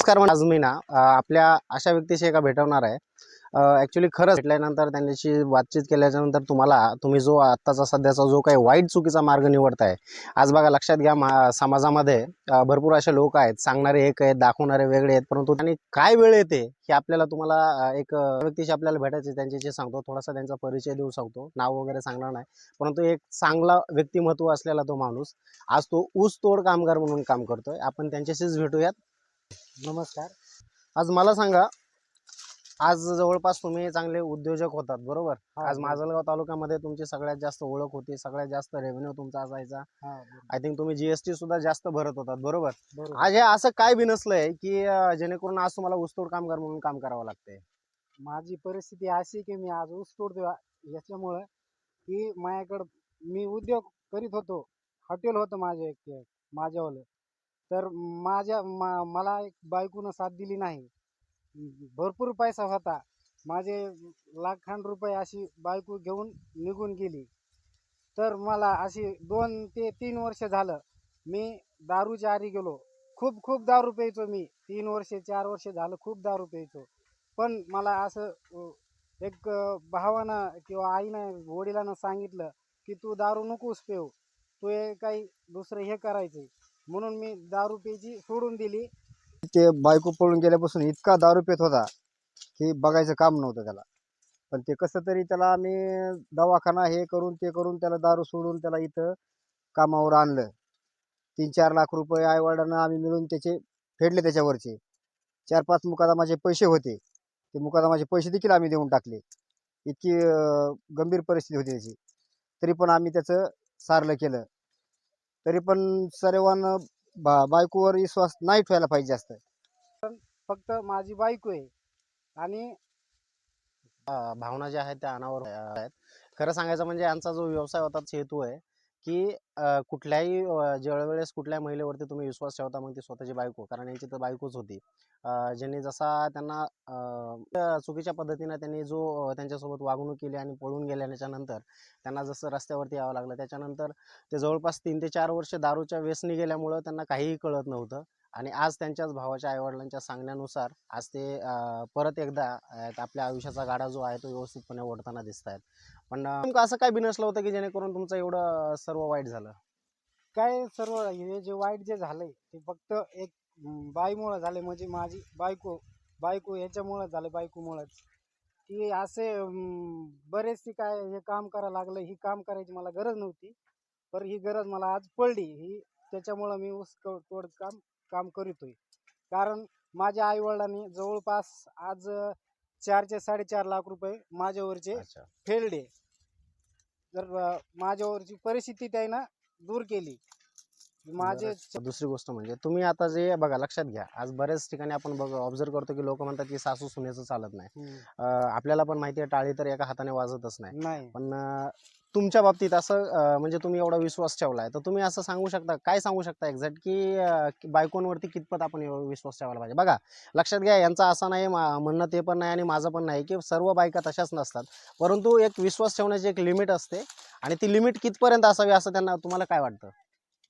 नमस्कार आज मी ना आपल्या अशा व्यक्तीशी एका भेटवणार आहे. ॲक्च्युली खरंच भेटल्यानंतर त्यांच्याशी बातचीत केल्याच्यानंतर तुम्हाला तुम्ही जो आत्ताचा सध्याचा जो काही वाईट चुकीचा मार्ग निवडताय आज बघा लक्षात घ्या मा समाजामध्ये भरपूर असे लोक आहेत. सांगणारे एक आहेत दाखवणारे वेगळे आहेत परंतु त्यांनी काय वेळ येते हे आपल्याला तुम्हाला एक व्यक्तीशी आपल्याला भेटायचे त्यांच्याशी सांगतो. थोडासा त्यांचा परिचय देऊ शकतो. नाव वगैरे सांगणार नाही. परंतु एक चांगला व्यक्तिमत्व असलेला तो माणूस आज तो ऊस तोड कामगार म्हणून काम करतोय. आपण त्यांच्याशीच भेटूयात. नमस्कार आज मला सांगा आज जवळपास तुम्ही चांगले उद्योजक होतात बरोबर आज. माजलगाव तालुक्यामध्ये तुमची सगळ्यात जास्त ओळख होती सगळ्यात जास्त रेव्हेन्यू तुमचा असायचा. आय थिंक तुम्ही जीएसटी सुद्धा जास्त भरत होतात बरोबर. आज हे असं काय बिनसलंय की जेणेकरून आज तुम्हाला ऊसतोड कामगार म्हणून काम करावं लागतंय माझी परिस्थिती अशी की मी आज ऊस तोडतो या- याच्यामुळं की माझ्याकडं मी उद्योग करीत होतो हॉटेल होतं माझं एक माझ्यावालं तर माझ्या मा- मला एक बायकोनं साथ दिली नाही. भरपूर पैसा होता. माझे लाखां रुपये अशी बायको घेऊन निघून गेली. तर मला अशी दोन ते तीन वर्ष झालं. मी दारूच्या आरी गेलो. खूप खूप दारू प्यायचो मी. तीन वर्ष चार वर्ष झालं खूप दारू प्यायचो. पण मला असं एक भावानं किंवा आईनं वडिलांना सांगितलं की तू दारू नकोस पेव तू हे काही दुसरं हे करायचं म्हणून मी दारू प्यायची सोडून दिली. ते बायको पळून गेल्यापासून इतका दारू पेत होता की बघायचं काम नव्हतं त्याला. पण ते कसं तरी त्याला आम्ही दवाखाना हे करून ते करून त्याला दारू सोडून त्याला इथं कामावर आणलं. तीन चार लाख रुपये आईवडिलांना आम्ही मिळून त्याचे फेडले त्याच्यावरचे. चार पाच मुकादमाचे पैसे होते. ते मुकादमाचे पैसे देखील आम्ही देऊन टाकले. इतकी गंभीर परिस्थिती होती त्याची. तरी पण आम्ही त्याचं सारलं केलं. तरी पण सर्वांना बा बायकोवर विश्वास नाही ठेवायला पाहिजे जास्त. फक्त माझी बायको आहे आणि भावना ज्या आहेत त्या अनावर आहेत. खरं सांगायचं म्हणजे यांचा जो व्यवसाय होता हेतू आहे की कुठल्याही ज्यावेळेस कुठल्याही महिलेवरती तुम्ही विश्वास ठेवता मग ती स्वतःची बायको कारण यांची तर बायकोच होती. ज्यांनी जसा त्यांना चुकीच्या पद्धतीनं त्यांनी जो त्यांच्यासोबत वागणूक केली आणि पळून गेल्याच्यानंतर त्यांना जसं रस्त्यावरती यावं लागलं त्याच्यानंतर ते जवळपास तीन ते चार वर्ष दारूच्या व्यसनी गेल्यामुळं त्यांना काहीही कळत नव्हतं. आणि आज त्यांच्याच भावाच्या आईवडिलांच्या सांगण्यानुसार आज ते परत एकदा आपल्या आयुष्याचा गाडा जो आहे तो व्यवस्थितपणे ओढताना दिसत आहेत पण तुमचं असं काय बिनसलं होतं की जेणेकरून तुमचं एवढं सर्व वाईट झालं? काय सर्व हे जे वाईट जे झालंय ते फक्त एक बाईमुळं झाले म्हणजे माझी बायको बायको ह्याच्यामुळं झालं बायकोमुळंच. की असे बरेचसे काय हे काम करायला लागलं ही काम करायची मला गरज नव्हती. पर ही गरज मला आज पडली. ही त्याच्यामुळं मी ऊस तोड काम काम करीतोय. कारण माझ्या आईवडिलांनी जवळपास आज अं, चारचे साडेचार लाख रुपये माझ्यावरचे अच्छा. फेल्डे जर अं, माझ्यावरची परिस्थिती त्यानं दूर केली माझे दुसरी गोष्ट म्हणजे तुम्ही आता जे बघा लक्षात घ्या. आज बऱ्याच ठिकाणी आपण बघ ऑब्झर्व करतो की लोक म्हणतात की सासू सुनेचं चालत नाही. आपल्याला पण माहिती आहे टाळी तर एका हाताने वाजतच नाही. पण तुमच्या बाबतीत असं म्हणजे तुम्ही एवढा विश्वास ठेवलाय तर तुम्ही असं सांगू शकता काय सांगू शकता एक्झॅक्ट की बायकोंवरती कितपत आपण विश्वास ठेवायला पाहिजे? बघा लक्षात घ्या यांचा असं नाही म्हणणं ते पण नाही आणि माझं पण नाही की सर्व बायका तशाच नसतात. परंतु एक विश्वास ठेवण्याची एक लिमिट असते आणि ती लिमिट कितपर्यंत असावी असं त्यांना तुम्हाला काय वाटतं?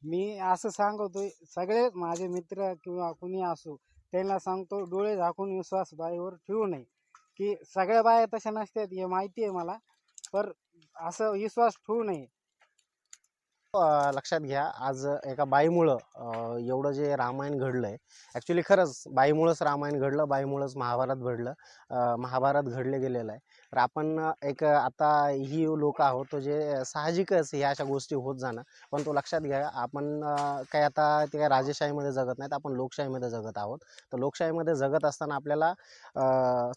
मी असं सांगतोय सगळे माझे मित्र किंवा कुणी असो त्यांना सांगतो डोळे झाकून विश्वास बाईवर ठेवू नये. की सगळ्या बाया तशा नसतात हे माहिती आहे मला. पर असं विश्वास ठेवू नये. लक्षात घ्या आज एका बाईमुळं एवढं जे रामायण घडलंय ॲक्च्युली खरंच बाईमुळंच रामायण घडलं बाईमुळंच महाभारत घडलं महाभारत घडले गेलेलं आहे. तर आपण एक आता ही लोक आहोत तो जे साहजिकच ह्या अशा गोष्टी होत जाणं पण तो लक्षात घ्या आपण काय आता ते काय राजेशाहीमध्ये जगत नाहीत आपण लोकशाहीमध्ये जगत आहोत. तर लोकशाहीमध्ये जगत असताना आपल्याला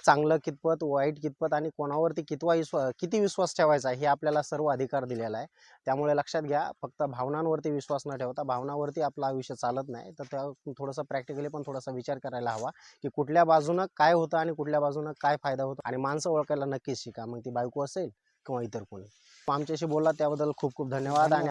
चांगलं कितपत वाईट कितपत आणि कोणावरती कितवा विश्वास किती विश्वास ठेवायचा हे आपल्याला सर्व अधिकार दिलेला आहे. त्यामुळे लक्षात घ्या फक्त भावनांवरती विश्वास न ठेवता भावनावरती आपलं आयुष्य चालत नाही तर त्या थोडंसं प्रॅक्टिकली पण थोडासा विचार करायला हवा की कुठल्या बाजूनं काय होतं आणि कुठल्या बाजूनं काय फायदा होतो आणि माणसं ओळखायला नक्कीच शिका. मग ती बायको असेल किंवा इतर कोणी. आमच्याशी बोलला त्याबद्दल खूप खूप धन्यवाद आणि